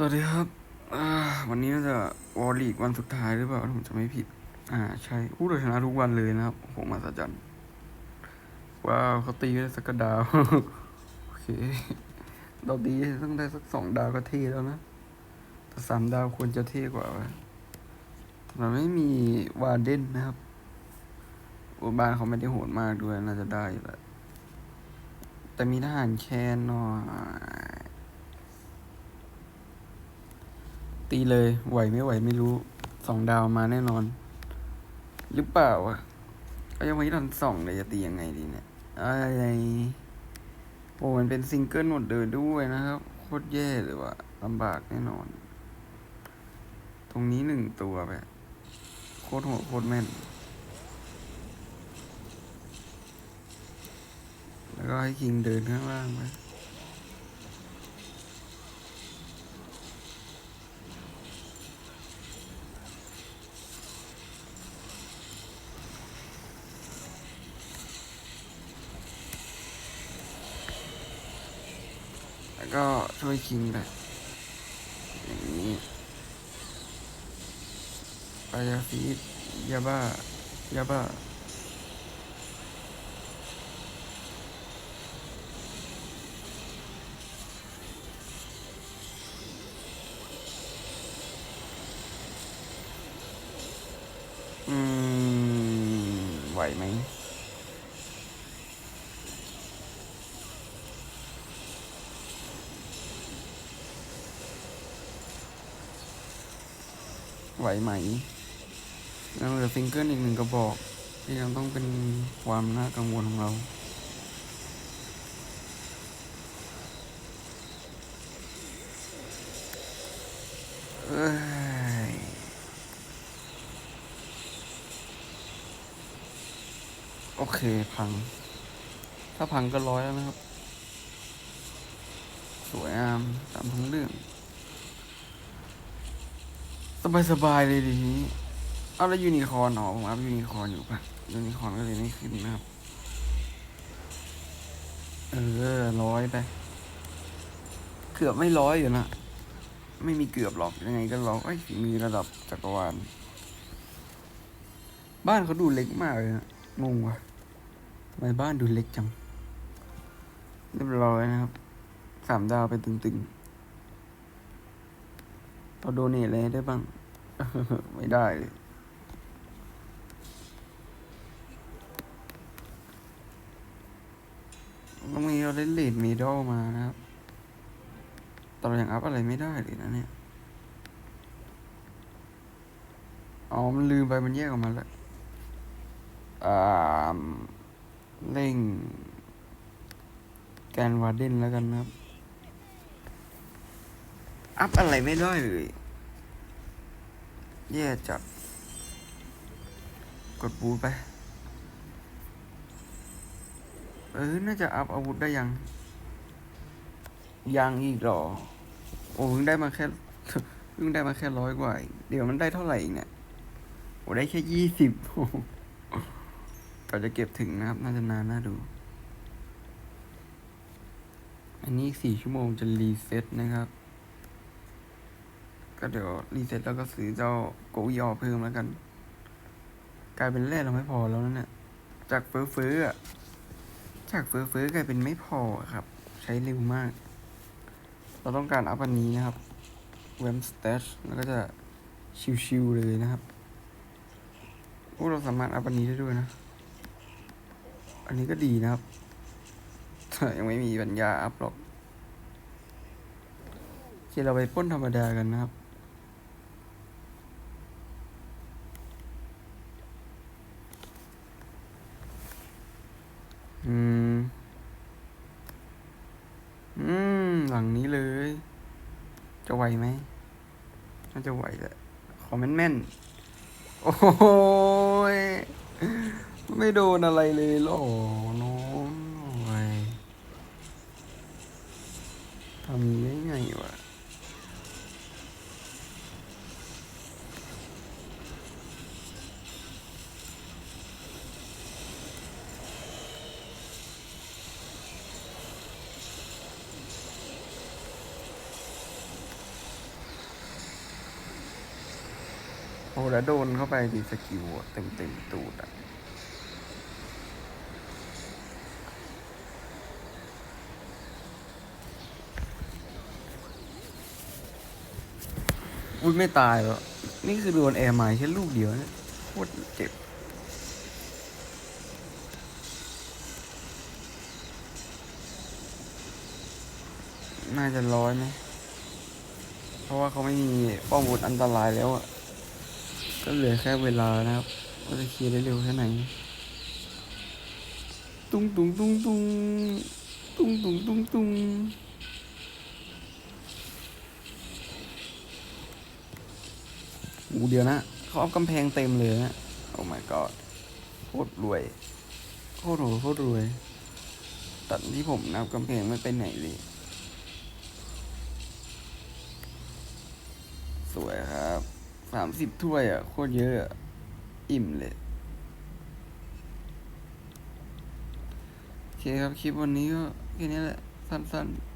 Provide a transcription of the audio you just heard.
สวัสดีครับ วันนี้น่าจะวอลลีกวันสุดท้ายหรือเปล่าถ้าผมจะไม่ผิด อ่าใช่อู้เราชนะทุกวันเลยนะครับโอ้โหมาสัจจันว้าวเขาตีได้สักดาว โอเค เราดีต้องได้สักสองดาวก็เท่แล้วนะแต่สามดาวควรจะเท่กว่าวะมันไม่มีวาเดนนะครับโอบานเขาไม่ได้โหดมากด้วยน่าจะได้แหละแต่มีทหารแคนหน่อย ตีเลย ไหวไม่ไหวไม่รู้สองดาวมาแน่นอน หรือเปล่าอะก็ยังไม่ทันส่องเลยจะตียังไงดีเนี่ยอะไรโอ้มันเป็นซิงเกิลหมดเลยด้วยนะครับ โคตรแย่เลยว่ะลำบากแน่นอน ตรงนี้หนึ่งตัวไปโคตรโหดโคตรแม่น แล้วก็ให้คิงเดินข้างล่างไป แล้วก็ช่วยคิงไปอย่างนี้ปายาฟีดยาบ้ายาบ้าอืมไหวไหม ไหวไหมยังเหลือซิงเกิลอีกหนึ่งกระบอก ที่ยังต้องเป็นความน่ากังวลของเราเอ้ยโอเค พัง ถ้าพังก็ร้อยแล้วนะครับ สวยงามตามทั้งเรื่อง บายสบายๆเลยดีนี้เอาแล้วยูนิคอร์นหรอผมอัพยูนิคอร์นอยู่ปะยูนิคอร์นก็เลยไม่ขึ้นนะครับ เออร้อยไป เกือบไม่ร้อยอยู่นะ ไม่มีเกือบหรอกยังไงก็ร้อยฝีระดับจักรวาล บ้านเขาดูเล็กมากเลยนะงงว่ะทำไมบ้านดูเล็กจัง เรียบร้อยนะครับ สามดาวไปตึงๆ เราโดเนทอะไรได้บ้าง ไม่ได้เลยต้องมีเราได้เลดมีดอลมานะครับแตเรายังอัพอะไรไม่ได้เลยนะเนี่ยอ๋อมันลืมไปมันแยกออกมาแล้วอ่าเร่งแกนวาร์เดนแล้วกันนะครับ อัพอะไรไม่ได้เลยแย่จัดกดบูทไป เออ น่าจะอัพอาวุธได้ยัง ยังอีกหรอ โอ้เพิ่งได้มาแค่เพิ่งได้มาแค่ร้อยกว่า เดี๋ยวมันได้เท่าไหร่อีกเนี่ย โอ้ได้แค่ยี่สิบก็จะเก็บถึงนะครับ น่าจะนานน่าดู อันนี้สี่ชั่วโมงจะรีเซ็ตนะครับ ก็เดี๋ยวรีเซ็ตแล้วก็ซื้อเจ้าโกยอเพิ่มแล้วกัน กลายเป็นแร่เราไม่พอแล้วนะเนี่ยจากเฟ้อเฟ้อๆอะจากเฟ้อเฟ้อๆกลายเป็นไม่พอครับ ใช้เร็วมาก เราต้องการอัพอันนี้นะครับเวมสเตชแล้วก็จะชิวๆเลยนะครับโอ้เราสามารถอัพอันนี้ได้ด้วยนะ อันนี้ก็ดีนะครับแต่ยังไม่มีปัญญาอัพหรอกโอเคเราไปป้นธรรมดากันนะครับ ฝั่งนี้เลย จะไหวไหมน่าจะไหวแหละขอแม่นแม่นโอ้ยไม่โดนอะไรเลยหรอน้องโอ้ยทำไอ้แล้วโดนเข้าไปดีสกิลเต็มเต็มๆตูดอะอุ้ยไม่ตายหรอกนี่คือโดนแอร์ไม้แค่ลูกเดียวเนี่ยโคตรเจ็บ น่าจะร้อยไหม เพราะว่าเขาไม่มีป้อมอาวุธอันตรายแล้วอะ ก็เหลือแค่เวลานะครับว่าจะเคลียร์ได้เร็วแค่ไหน ตุ้งตุ้งตุ้งตุ้งตุ้งตุ้งตุ้งตุ้งอูเดียวนะเขาเอากำแพงเต็มเลยนะโอ้ my god โคตรรวยโคตรโหดโคตรรวย ตัดที่ผมนับกำแพงไม่ไปไหนเลย สวยครับ สามสิบถ้วยอะ โคตรเยอะอะ อิ่มเลย โอเคครับ คลิปวันนี้ก็แค่นี้แหละ สั้นๆ